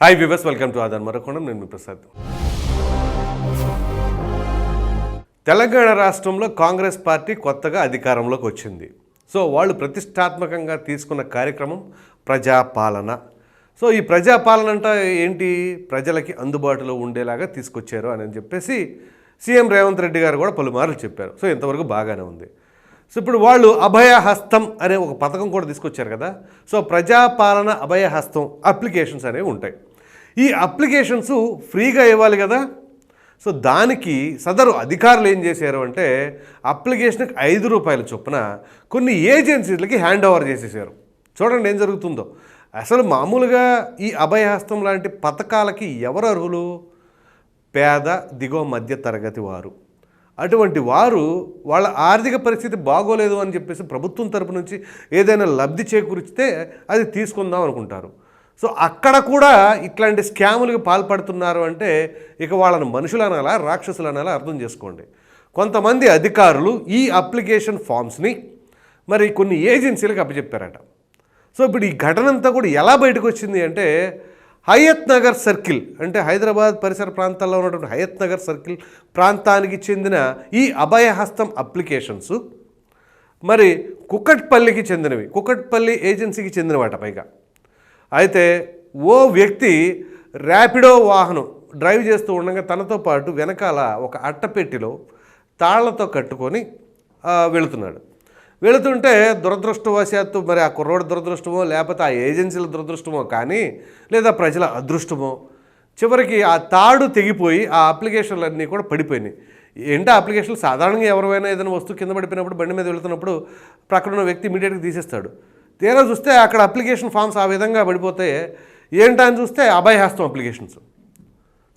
Hi viewers welcome to ఆదాన్ మరొకొండం. నేను మీ ప్రసాద్. తెలంగాణ రాష్ట్రంలో కాంగ్రెస్ పార్టీ కొత్తగా అధికారంలోకి వచ్చింది. సో వాళ్ళు ప్రతిష్టాత్మకంగా తీసుకున్న కార్యక్రమం ప్రజాపాలన. సో ఈ ప్రజాపాలన అంటే ఏంటి? ప్రజలకి అందుబాటులో ఉండేలాగా తీసుకొచ్చారు అని చెప్పేసి సీఎం రేవంత్ రెడ్డి గారు కూడా పలుమార్లు చెప్పారు. సో ఇంతవరకు బాగానే ఉంది. సో ఇప్పుడు వాళ్ళు అభయహస్తం అనే ఒక పథకం కూడా తీసుకొచ్చారు కదా. సో ప్రజాపాలన అభయహస్తం అప్లికేషన్స్ అనేవి ఉంటాయి. ఈ అప్లికేషన్స్ ఫ్రీగా ఇవ్వాలి కదా. సో దానికి సదరు అధికారులు ఏం చేశారు అంటే అప్లికేషన్కి ఐదు రూపాయల చొప్పున కొన్ని ఏజెన్సీలకి హ్యాండ్ ఓవర్ చేసేసారు. చూడండి ఏం జరుగుతుందో. అసలు మామూలుగా ఈ అభయహస్తం లాంటి పథకాలకి ఎవరు అర్హులు? పేద దిగువ మధ్య తరగతి వారు. అటువంటి వారు వాళ్ళ ఆర్థిక పరిస్థితి బాగోలేదు అని చెప్పేసి ప్రభుత్వం తరపు నుంచి ఏదైనా లబ్ధి చేకూరిస్తే అది తీసుకుందాం అనుకుంటారు. సో అక్కడ కూడా ఇట్లాంటి స్కాములకు పాల్పడుతున్నారు అంటే ఇక వాళ్ళని మనుషులు అనాలా రాక్షసులు అనాలా అర్థం చేసుకోండి. కొంతమంది అధికారులు ఈ అప్లికేషన్ ఫామ్స్ని మరి కొన్ని ఏజెన్సీలకు అప్పచెప్పారట. సో ఇప్పుడు ఈ ఘటన అంతా కూడా ఎలా బయటకు వచ్చింది అంటే హయత్ నగర్ సర్కిల్ అంటే హైదరాబాద్ పరిసర ప్రాంతాల్లో ఉన్నటువంటి హయత్ నగర్ సర్కిల్ ప్రాంతానికి చెందిన ఈ అభయహస్తం అప్లికేషన్స్ మరి కుక్కట్పల్లికి చెందినవి. కుక్కట్పల్లి ఏజెన్సీకి చెందినవాట పైగా. అయితే ఓ వ్యక్తి ర్యాపిడో వాహనం డ్రైవ్ చేస్తూ ఉండగా తనతో పాటు వెనకాల ఒక అట్టపెట్టిలో తాళ్ళతో కట్టుకొని వెళుతున్నాడు. వెళుతుంటే దురదృష్టవశాత్తు మరి ఆ కుర్రోడు దురదృష్టమో లేకపోతే ఆ ఏజెన్సీల దురదృష్టమో కానీ లేదా ప్రజల అదృష్టమో చివరికి ఆ తాడు తెగిపోయి ఆ అప్లికేషన్లు అన్నీ కూడా పడిపోయినాయి. ఏంటి ఆ అప్లికేషన్లు? సాధారణంగా ఎవరైనా ఏదైనా వస్తువు కింద పడిపోయినప్పుడు బండి మీద వెళుతున్నప్పుడు ప్రక్కన ఉన్న వ్యక్తి ఇమీడియట్గా తీసేస్తాడు. తీరా చూస్తే అక్కడ అప్లికేషన్ ఫామ్స్ ఆ విధంగా పడిపోతే ఏంటని అని చూస్తే అభయహస్తం అప్లికేషన్స్.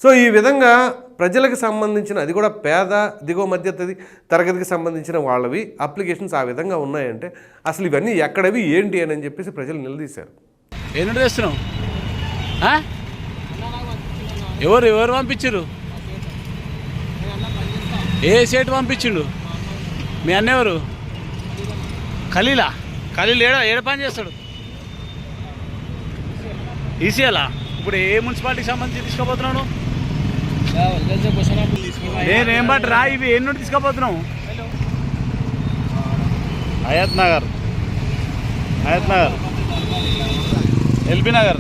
సో ఈ విధంగా ప్రజలకు సంబంధించిన అది కూడా పేద దిగువ మధ్య తది- తరగతికి సంబంధించిన వాళ్ళవి అప్లికేషన్స్ ఆ విధంగా ఉన్నాయంటే అసలు ఇవన్నీ ఎక్కడవి ఏంటి అని చెప్పేసి ప్రజలు నిలదీశారు. ఏ తెస్తున్నావు ఎవరు ఎవరు పంపించారు ఏ సేటు పంపించిండు మీ అన్న ఎవరు? ఖలీలా? ఖలీల్ ఏడ ఏడ పని చేస్తాడు? ఈసీఎలా? ఇప్పుడు ఏ మున్సిపాలిటీకి సంబంధించి తీసుకోబోతున్నాను నేనేం బట్టి రా ఇవి ఏ నుండి తీసుకోపోతున్నావు? Hayath Nagar. Hayath Nagar. L B Nagar.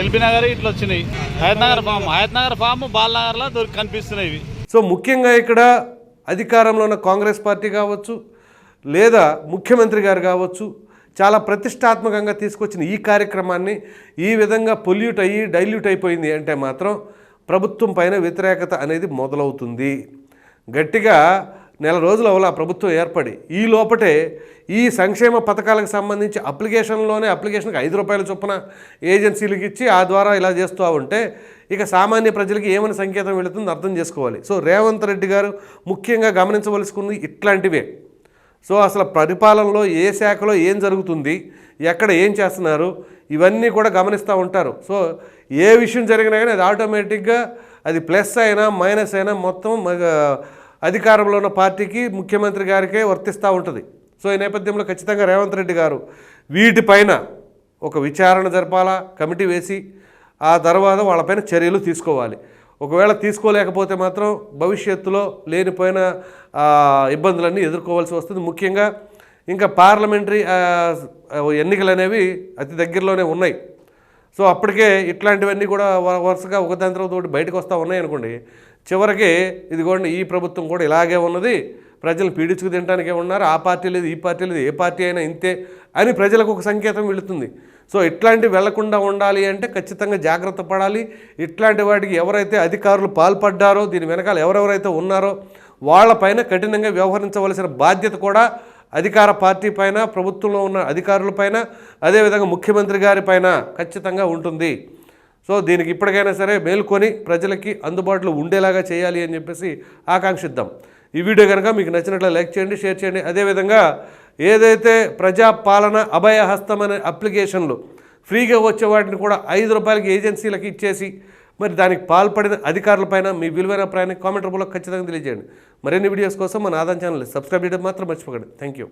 L B Nagar ఇట్లా వచ్చినాయి. Hayath Nagar farm. Hayath Nagar farm ball నగర్లో దొరికి కనిపిస్తున్నాయి ఇవి. సో ముఖ్యంగా ఇక్కడ అధికారంలో ఉన్న కాంగ్రెస్ పార్టీ కావచ్చు లేదా ముఖ్యమంత్రి గారు కావచ్చు చాలా ప్రతిష్టాత్మకంగా తీసుకొచ్చిన ఈ కార్యక్రమాన్ని ఈ విధంగా పొల్యూట్ అయ్యి డైల్యూట్ అయిపోయింది అంటే మాత్రం ప్రభుత్వం పైన వ్యతిరేకత అనేది మొదలవుతుంది. గట్టిగా నెల రోజులు అవలా ప్రభుత్వం ఏర్పడి ఈ లోపటే ఈ సంక్షేమ పథకాలకు సంబంధించి అప్లికేషన్లోనే అప్లికేషన్కి ఐదు రూపాయల చొప్పున ఏజెన్సీలకు ఇచ్చి ఆ ద్వారా ఇలా చేస్తూ ఉంటే ఇక సామాన్య ప్రజలకి ఏమని సంకేతం వెళుతుందో అర్థం చేసుకోవాలి. సో రేవంత్ రెడ్డి గారు ముఖ్యంగా గమనించవలసుకుంది ఇట్లాంటివే. సో అసలు పరిపాలనలో ఏ శాఖలో ఏం జరుగుతుంది ఎక్కడ ఏం చేస్తున్నారు ఇవన్నీ కూడా గమనిస్తూ ఉంటారు. సో ఏ విషయం జరిగినా కానీ అది ఆటోమేటిక్గా అది ప్లస్ అయినా మైనస్ అయినా మొత్తం అధికారంలో ఉన్న పార్టీకి ముఖ్యమంత్రి గారికే వర్తిస్తూ ఉంటుంది. సో ఈ నేపథ్యంలో ఖచ్చితంగా రేవంత్ రెడ్డి గారు వీటిపైన ఒక విచారణ జరపాలా కమిటీ వేసి ఆ తర్వాత వాళ్ళపైన చర్యలు తీసుకోవాలి. ఒకవేళ తీసుకోలేకపోతే మాత్రం భవిష్యత్తులో లేనిపోయిన ఇబ్బందులన్నీ ఎదుర్కోవాల్సి వస్తుంది. ముఖ్యంగా ఇంకా పార్లమెంటరీ ఎన్నికలు అనేవి అతి దగ్గరలోనే ఉన్నాయి. సో అప్పటికే ఇట్లాంటివన్నీ కూడా వ- వరుసగా ఒకదాని తర్వాత ఒకటి బయటకు వస్తూ ఉన్నాయి అనుకోండి. చివరికి ఇదిగోండి ఈ ప్రభుత్వం కూడా ఇలాగే ఉన్నది. ప్రజలు పీడించుకు తినడానికే ఉన్నారు. ఆ పార్టీ లేదు ఈ పార్టీ లేదు ఏ పార్టీ అయినా ఇంతే అని ప్రజలకు ఒక సంకేతం వెళుతుంది. సో ఇట్లాంటివి వెళ్ళకుండా ఉండాలి అంటే ఖచ్చితంగా జాగ్రత్త పడాలి. ఇట్లాంటి వాటికి ఎవరైతే అధికారులు పాల్పడ్డారో దీని వెనకాల ఎవరెవరైతే ఉన్నారో వాళ్ళపైన కఠినంగా వ్యవహరించవలసిన బాధ్యత కూడా అధికార పార్టీ పైన ప్రభుత్వంలో ఉన్న అధికారులపైన అదేవిధంగా ముఖ్యమంత్రి గారి పైన ఖచ్చితంగా ఉంటుంది. సో దీనికి ఇప్పటికైనా సరే మేల్కొని ప్రజలకి అందుబాటులో ఉండేలాగా చేయాలి అని చెప్పేసి ఆకాంక్షిద్దాం. ఈ వీడియో కనుక మీకు నచ్చినట్లు లైక్ చేయండి షేర్ చేయండి. అదేవిధంగా ఏదైతే ప్రజాపాలన అభయహస్తం అనే అప్లికేషన్లు ఫ్రీగా వచ్చే వాటిని కూడా ఐదు రూపాయలకి ఏజెన్సీలకు ఇచ్చేసి మరి దానికి పాల్పడిన అధికారులపైన మీ విలువైన ప్రయాణం కామెంట్ రూపంలో ఖచ్చితంగా తెలియజేయండి. మరిన్ని వీడియోస్ కోసం మన ఆదాయం ఛానల్ సబ్స్క్రైబ్ చేయడం మాత్రం మర్చిపోకండి. Thank you.